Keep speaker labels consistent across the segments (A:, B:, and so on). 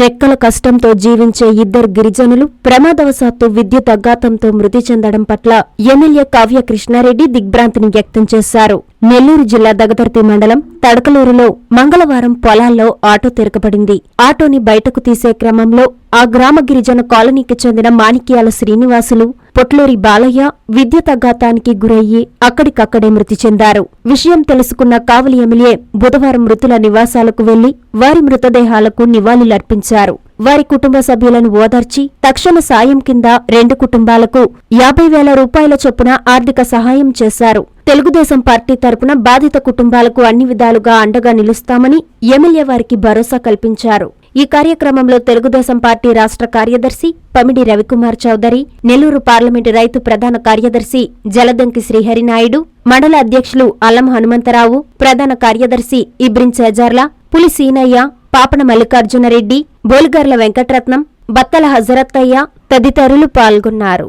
A: రెక్కల కష్టంతో జీవించే ఇద్దరు గిరిజనులు ప్రమాదవశాత్తు విద్యుత్ అఘాతంతో మృతి చెందడం పట్ల ఎమ్మెల్యే కావ్య కృష్ణారెడ్డి దిగ్భ్రాంతిని వ్యక్తం చేశారు. నెల్లూరు జిల్లా దగదర్తి మండలం తడకలూరులో మంగళవారం పొలాల్లో ఆటో తిరగబడింది. ఆటోని బయటకు తీసే క్రమంలో ఆ గ్రామ గిరిజన కాలనీకి చెందిన మాణిక్యాల శ్రీనివాసులు పొట్లూరి బాలయ్య విద్య అఘాతానికి గురయ్యి అక్కడికక్కడే మృతి చెందారు. విషయం తెలుసుకున్న కావలి ఎమ్మెల్యే బుధవారం మృతుల నివాసాలకు వెళ్ళి వారి మృతదేహాలకు నివాళులర్పించారు. వారి కుటుంబ సభ్యులను ఓదార్చి తక్షణ సాయం కింద రెండు కుటుంబాలకు యాభై వేల రూపాయల చొప్పున ఆర్థిక సహాయం చేశారు. తెలుగుదేశం పార్టీ తరపున బాధిత కుటుంబాలకు అన్ని విధాలుగా అండగా నిలుస్తామని ఎమ్మెల్యే వారికి భరోసా కల్పించారు. ఈ కార్యక్రమంలో తెలుగుదేశం పార్టీ రాష్ట్ర కార్యదర్శి పమిడి రవికుమార్ చౌదరి నెల్లూరు పార్లమెంటు రైతు ప్రధాన కార్యదర్శి జలదంకి శ్రీహరినాయుడు మండల అధ్యక్షులు అల్లం హనుమంతరావు ప్రధాన కార్యదర్శి ఇబ్రిన్ చేజార్ల పులి సీనయ్య పాపన మల్లికార్జునరెడ్డి బోలిగర్ల వెంకటరత్నం బత్తల హజరత్తయ్య తదితరులు పాల్గొన్నారు.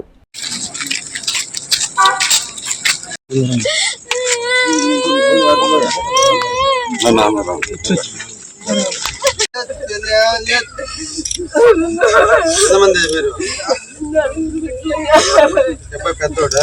B: ఎంతమంది మీరు డెబ్బై పెద్దోడా